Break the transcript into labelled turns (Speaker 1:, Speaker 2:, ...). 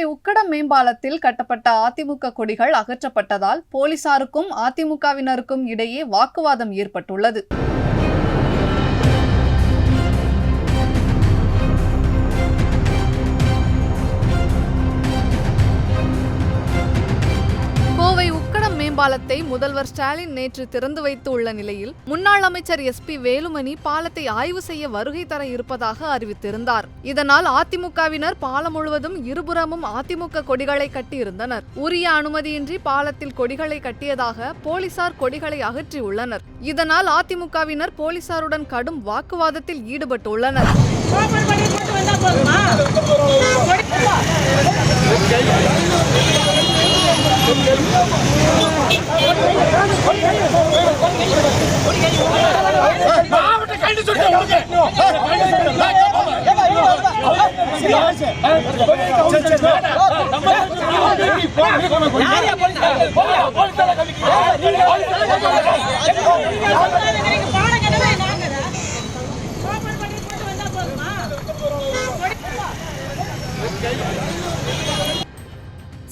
Speaker 1: உக்கடம் மேம்பாலத்தில் கட்டப்பட்ட அதிமுக கொடிகள் அகற்றப்பட்டதால் போலீசாருக்கும் அதிமுகவினருக்கும் இடையே வாக்குவாதம் ஏற்பட்டுள்ளது. மேம்பாலத்தை முதல்வர் ஸ்டாலின் நேற்று திறந்து வைத்து உள்ள நிலையில் முன்னாள் அமைச்சர் எஸ் பி வேலுமணி பாலத்தை ஆய்வு செய்ய வருகை தர இருப்பதாக அறிவித்திருந்தார். இதனால் அதிமுகவினர் பாலம் முழுவதும் இருபுறமும் அதிமுக கொடிகளை கட்டியிருந்தனர். உரிய அனுமதியின்றி பாலத்தில் கொடிகளை கட்டியதாக போலீசார் கொடிகளை அகற்றியுள்ளனர். இதனால் அதிமுகவினர் போலீசாருடன் கடும் வாக்குவாதத்தில் ஈடுபட்டுள்ளனர்.
Speaker 2: மாவட்ட கைது சொல்லிட்டு
Speaker 3: நீங்க